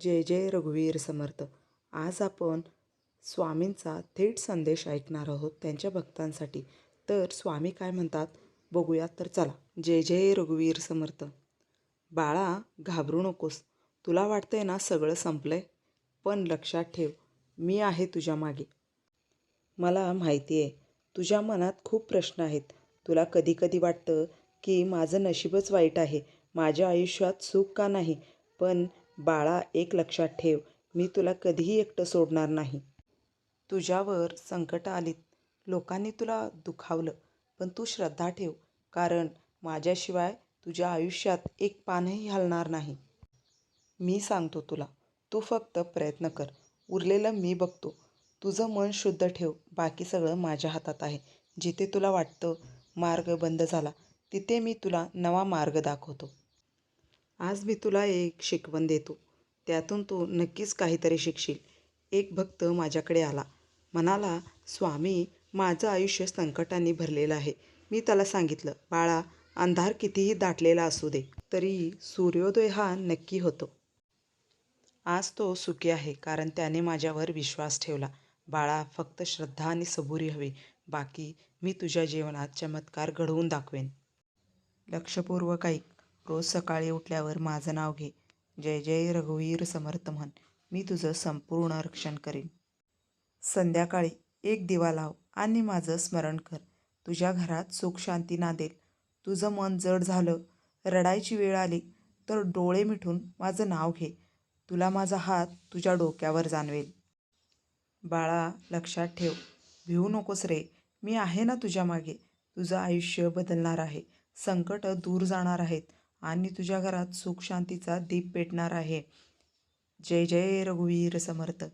जय जय रघुवीर समर्थ. आज आपण स्वामींचा थेट संदेश ऐकणार आहोत त्यांच्या भक्तांसाठी. तर स्वामी काय म्हणतात? बघूया तर चला. जय जय रघुवीर समर्थ. बाळा घाबरू नकोस. तुला वाटतंय ना सगळं संपलंय? पण लक्षात ठेव मी आहे तुझ्या मागे. मला माहिती आहे तुझ्या मनात खूप प्रश्न आहेत. तुला कधी कधी वाटतं की माझं नशीबच वाईट आहे माझ्या आयुष्यात सुख का नाही? पण बाळा एक लक्षात ठेव मी तुला कधीही एकटं सोडणार नाही. तुझ्यावर संकट आलीत. लोकांनी तुला दुखावलं पण तू श्रद्धा ठेव कारण माझ्याशिवाय तुझ्या आयुष्यात एक पानही हलणार नाही. मी सांगतो तुला तू फक्त प्रयत्न कर. उरलेलं मी बघतो. तुझं मन शुद्ध ठेव बाकी सगळं माझ्या हातात आहे. जिथे तुला वाटतं मार्ग बंद झाला तिथे मी तुला नवा मार्ग दाखवतो. आज मी तुला एक शिकवण देतो. त्यातून तू नक्कीच काहीतरी शिकशील. एक भक्त माझ्याकडे आला. म्हणाला स्वामी माझं आयुष्य संकटांनी भरलेलं आहे. मी त्याला सांगितलं बाळा अंधार कितीही दाटलेला असू दे तरी सूर्योदय हा नक्की होतो. आज तो सुखी आहे कारण त्याने माझ्यावर विश्वास ठेवला. बाळा फक्त श्रद्धा आणि सबुरी हवी. बाकी मी तुझ्या जीवनात चमत्कार घडवून दाखवेन. लक्षपूर्वक ऐक. रोज सकाळी उठल्यावर माझं नाव घे. जय जय रघुवीर समर्थ म्हण. मी तुझं संपूर्ण रक्षण करेन. संध्याकाळी एक दिवा लाव आणि माझं स्मरण कर. तुझ्या घरात सुख शांती नांदेल तुझं मन जड झालं रडायची वेळ आली तर डोळे मिठून माझं नाव घे. तुला माझा हात तुझ्या डोक्यावर जाणवेल. बाळा लक्षात ठेव. भिवू नकोस रे. मी आहे ना तुझ्या मागे. तुझं आयुष्य बदलणार आहे. संकट दूर जाणार आहेत. आणि तुझ्या घरात सुख शांतीचा दीप पेटणार आहे. जय जय रघुवीर समर्थ.